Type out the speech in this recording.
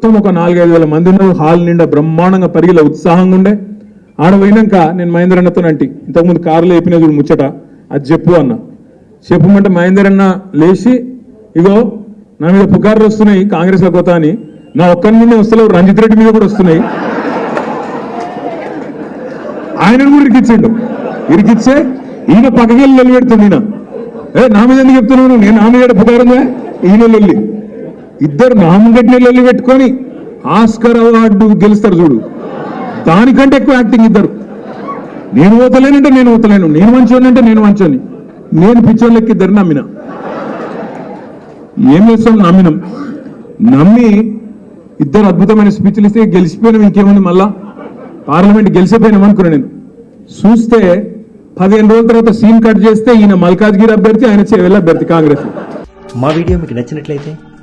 మొత్తం ఒక నాలుగైదు వేల మంది ఉన్నారు హాల్ నిండా బ్రహ్మాండంగా పరిగిల ఉత్సాహంగా ఉండే. ఆడ పోయినాక నేను మహేందర్ అన్నతో అంటి. ఇంతకుముందు కారులో వేపిన చూడు ముచ్చట. అది చెప్పు అన్న. చెప్పమంటే మహేందర్ అన్న లేచి ఇగో నా మీద పుకార్లు వస్తున్నాయి కాంగ్రెస్లో కొత్త అని. నా ఒక్కరి మీద వస్తలేవు రంజిత్ రెడ్డి మీద కూడా వస్తున్నాయి. ఆయనను కూడా ఇరికిచ్చిండు. ఇరికిచ్చే ఈయన పక్కకి వెళ్ళి నిలబెడుతుంది ఈయన. ఏ నా మీద ఎందుకు చెప్తున్నాను నేను నా మీద పుకారుందా? ఈయన వెళ్ళి. ఇద్దరు నామగడ్డి లొల్లి పెట్టుకొని ఆస్కర్ అవార్డు గెలుస్తారు చూడు. దానికంటే ఎక్కువ యాక్టింగ్ ఇద్దరు. నేను పోతలేనంటే నేను పోతలేను నేను మంచోని అంటే నేను మంచోని నేను పిచ్చోళ్ళకి ఇద్దరు నమ్మిన. ఏం చేస్తాం? నమ్మినాం. నమ్మి ఇద్దరు అద్భుతమైన స్పీచ్లు ఇస్తే గెలిచిపోయినాం ఇంకేముంది మళ్ళా? పార్లమెంట్ గెలిచిపోయినాం అనుకున్నా నేను. చూస్తే పదిహేను రోజుల తర్వాత సీన్ కట్ చేస్తే ఈయన మల్కాజ్గిరి అభ్యర్థి ఆయన చేవెళ్ళ అభ్యర్థి కాంగ్రెస్ మా వీడియో మీకు నచ్చినట్లయితే